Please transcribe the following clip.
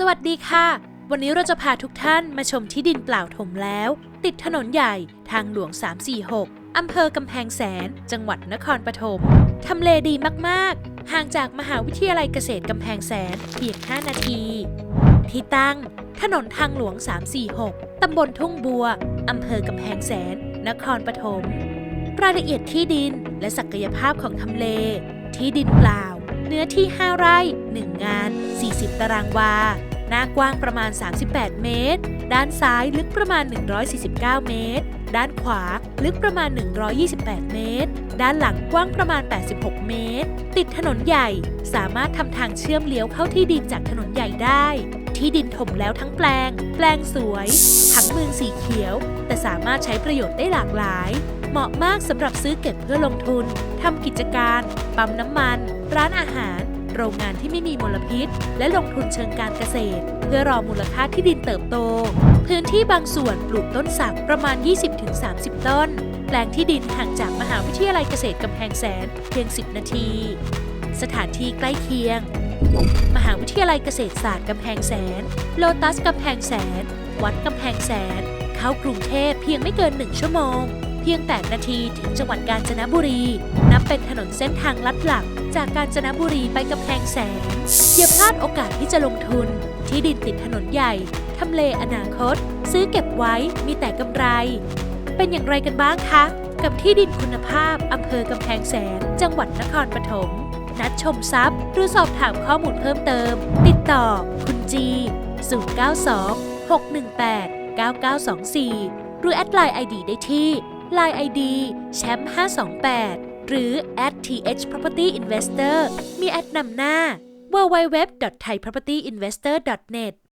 สวัสดีค่ะ วันนี้เราจะพาทุกท่านมาชมที่ดินเปล่าถมแล้ว ติดถนนใหญ่ทางหลวง 346 อำเภอกำแพงแสน จังหวัดนครปฐมทำเลดีมากๆ ห่างจากมหาวิทยาลัยเกษตรกำแพงแสนเพียง 5 นาที ที่ตั้ง ถนนทางหลวง 346 ตำบลทุ่งบัว อำเภอกำแพงแสน นครปฐมรายละเอียดที่ดินและศักยภาพของทำเล ที่ดินเปล่า เนื้อที่ 5 ไร่ 1 งาน 40 ตารางวา หน้ากว้างประมาณ 38 เมตร ด้านซ้ายลึกประมาณ 149 เมตร ด้านขวาลึกประมาณ 128 เมตร ด้านหลังกว้างประมาณ 86 เมตร ติดถนนใหญ่ สามารถทำทางเชื่อมเลี้ยวเข้าที่ดินจากถนนใหญ่ได้ ที่ดินถมแล้วทั้งแปลง แปลงสวย ทั้งเมืองสีเขียว แต่สามารถใช้ประโยชน์ได้หลากหลาย เหมาะมากสำหรับซื้อเก็บเพื่อลงทุน ทำกิจการ ปั๊มน้ำมัน ร้านอาหาร โรงงานที่ไม่มีมลพิษ และลงทุนเชิงการเกษตร เพื่อรอมูลค่าที่ดินเติบโต พื้นที่บางส่วนปลูกต้นสักประมาณ 20-30 ต้น แปลงที่ดินห่างจากมหาวิทยาลัยเกษตรกำแพงแสนเพียง 10 นาที สถานที่ใกล้เคียง มหาวิทยาลัยเกษตรศาสตร์กำแพงแสน โลตัสกำแพงแสน วัดกำแพงแสน เข้ากรุงเทพเพียงไม่เกิน 1 ชั่วโมง พียง 8 นาทีถึงจังหวัดกาญจนบุรี นับเป็นถนนเส้นทางลัดหลัก จากกาญจนบุรีไปกำแพงแสนอย่าพลาดโอกาสที่จะลงทุน ที่ดินติดถนนใหญ่ทำเลอนาคต ซื้อเก็บไว้มีแต่กำไร เป็นอย่างไรกันบ้างคะ กับที่ดินคุณภาพอำเภอกำแพงแสน จังหวัดนครปฐมนัดชมทรัพย์หรือสอบถามข้อมูลเพิ่มเติม ติดต่อ คุณจี 092 618 9924 หรือแอดไลน์ ID ได้ที่ Line ID แชมป์528 หรือ at th property investor มีแอดนำหน้า www.thaipropertyinvestor.net